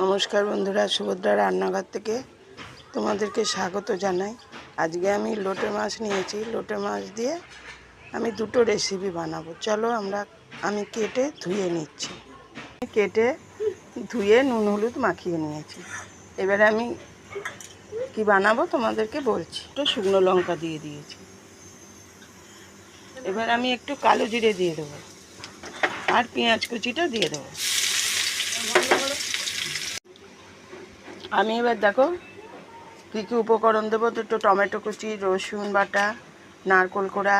নমস্কার বন্ধুরা, সুভদ্রা রান্নাঘর থেকে তোমাদেরকে স্বাগত জানাই। আজকে আমি লোটে মাছ নিয়েছি। লোটে মাছ দিয়ে আমি দুটো রেসিপি বানাবো। চলো আমরা, আমি কেটে ধুয়ে নিচ্ছি। কেটে ধুয়ে নুন, হলুদ মাখিয়ে নিয়েছি। এবারে আমি কি বানাবো তোমাদেরকে বলছি। একটু শুকনো লঙ্কা দিয়ে দিয়েছি। এবার আমি একটু কালো জিরে দিয়ে দেবো। আর পেঁয়াজ কুচিটা দিয়ে দেবো। আমি এবার দেখো কী কী উপকরণ দেবো। দুটো টমেটো কুচি, রসুন বাটা, নারকোল কোড়া,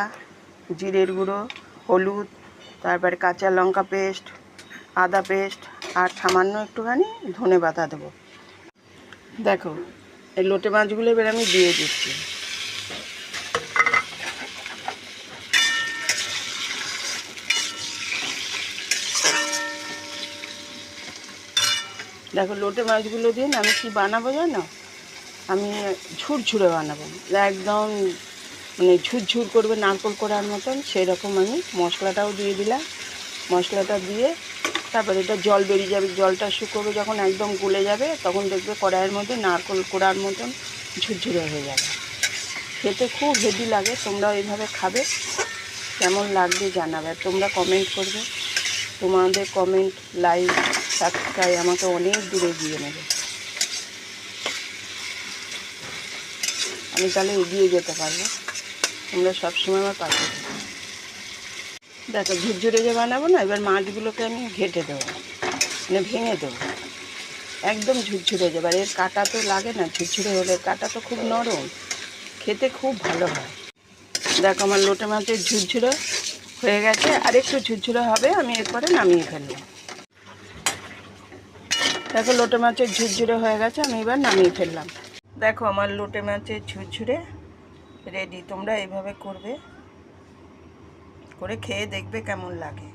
জিরের গুঁড়ো, হলুদ, তারপরে কাঁচা লঙ্কা পেস্ট, আদা পেস্ট আর সামান্য একটুখানি ধনে পাতা দেবো। দেখো, এই লোটে মাছগুলো এবার আমি দিয়ে দিচ্ছি। দেখো লোটে মাছগুলো দিয়ে না আমি কি বানাবো জানো? আমি ঝুরঝুরে বানাবো। একদম মানে ঝুরঝুর করবে নারকোল করার মতন সেরকম আমি মশলাটাও দিয়ে দিলাম। মশলাটা দিয়ে তারপরে এটা জল বেরিয়ে যাবে, জলটা শুকোবে যখন একদম গলে যাবে তখন দেখবে কড়াইয়ের মধ্যে নারকোল কোড়ার মতন ঝুরঝুরে হয়ে যাবে। খেতে খুব হেভি লাগে, তোমরাও এইভাবে খাবে। কেমন লাগবে জানাবে, তোমরা কমেন্ট করবে। তোমাদের কমেন্ট লাইক সাবস্ক্রাইব আমাকে অনেক দূরে গিয়ে নেবে। আমি তাহলে এগিয়ে যেতে পারব। তোমরা সবসময় আমার পাশে। দেখো, ঝুরঝুরে যে বানাবো না, এবার মাছগুলোকে আমি ঘেটে দেবো। মানে ভেঙে দেবো। একদম ঝুরঝুরে যাবে। আর এর কাটা তো লাগে না, ঝুরঝুরে হলে কাটা তো খুব নরম। খেতে খুব ভালো হয়। দেখো, আমার লোটে মাছের ঝুরঝুরে হয়ে গেছে, আর একটু ঝুরঝুরে হবে, আমি এরপরে নামিয়ে ফেলব। দেখো, লোটে মাছের ঝুরঝুরে হয়ে গেছে, আমি এবার নামিয়ে ফেললাম। দেখো, আমার লোটে মাছের ঝুরঝুরে রেডি তোমরা এইভাবে করবে, করে খেয়ে দেখবে কেমন লাগে।